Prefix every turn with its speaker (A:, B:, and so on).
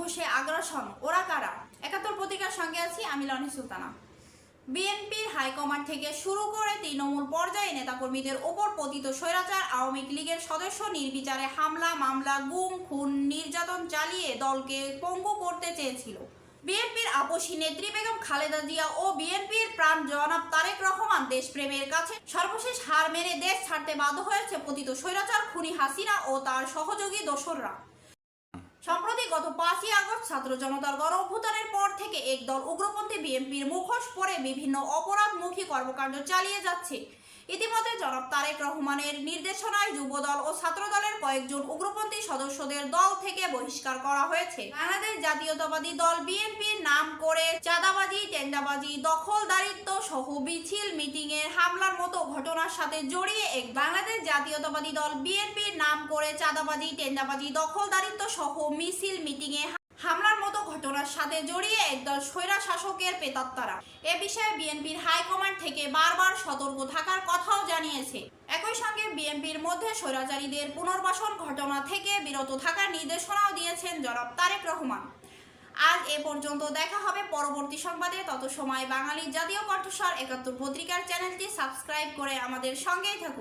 A: মুখোশে আগ্রাসন, ওরা কারা? একাত্তর পত্রিকার সঙ্গে আছি আমি লনি সুলতানা। বিএনপির হাইকমান্ড থেকে শুরু করে তৃণমূল পর্যায়ে নেতাকর্মীদের ওপর পতিত স্বৈরাচার, আওয়ামী লীগের সদস্য নির্বিচারে হামলা, মামলা, গুম, খুন, নির্যাতন চালিয়ে দলকে পঙ্গু করতে চেয়েছিল। বিএনপির আপসী নেত্রী বেগম খালেদা জিয়া ও বিএনপির প্রাণ জনাব তারেক রহমান দেশপ্রেমের কাছে সর্বশেষ হার মেনে দেশ ছাড়তে বাধ্য হয়েছে পতিত স্বৈরাচার খুনি হাসিনা ও তার সহযোগী দোসররা। সম্প্রতি গত পাঁচই আগস্ট ছাত্র জনতার গণ অভ্যুত্থানের পর থেকে একদল উগ্রপন্থী বিএনপির মুখোশ পরে বিভিন্ন অপরাধমুখী কর্মকাণ্ড চালিয়ে যাচ্ছে। ইতিমধ্যে জনাব তারেক রহমানের নির্দেশনায় যুবদল ও ছাত্রদলের কয়েকজন উগ্রপন্থী সদস্যদের দল থেকে বহিষ্কার করা হয়েছে। বাংলাদেশ জাতীয়তাবাদী দল বিএনপির নাম করে চাঁদাবাজি, টেন্ডাবাজি, দখলদারিত্ব সহ মিছিল মিটিং এর হামলার মতো ঘটনার সাথে জড়িয়ে এক বাংলাদেশ জাতীয়তাবাদী দল বিএনপির নাম করে চাঁদাবাজি, টেন্ডাবাজি, দখলদারিত্ব সহ মিছিল মিটিং এ হামলার মতো ঘটনার সাথে জড়িয়ে একদল স্বৈরা শাসকের পেতাত্তারা। এ বিষয়ে বিএনপির হাইকমান্ড থেকে বারবার সতর্ক থাকার কথাও জানিয়েছে। একই সঙ্গে বিএনপির মধ্যে স্বৈরাচারীদের পুনর্বাসন ঘটনা থেকে বিরত থাকার নির্দেশনাও দিয়েছেন জনাব তারেক রহমান। এ পর্যন্ত দেখা হবে পরবর্তী সংবাদে। তত সময় বাঙালি জাতীয় কণ্ঠস্বর একাত্তর পত্রিকার চ্যানেলটি সাবস্ক্রাইব করে আমাদের সঙ্গেই থাকুন।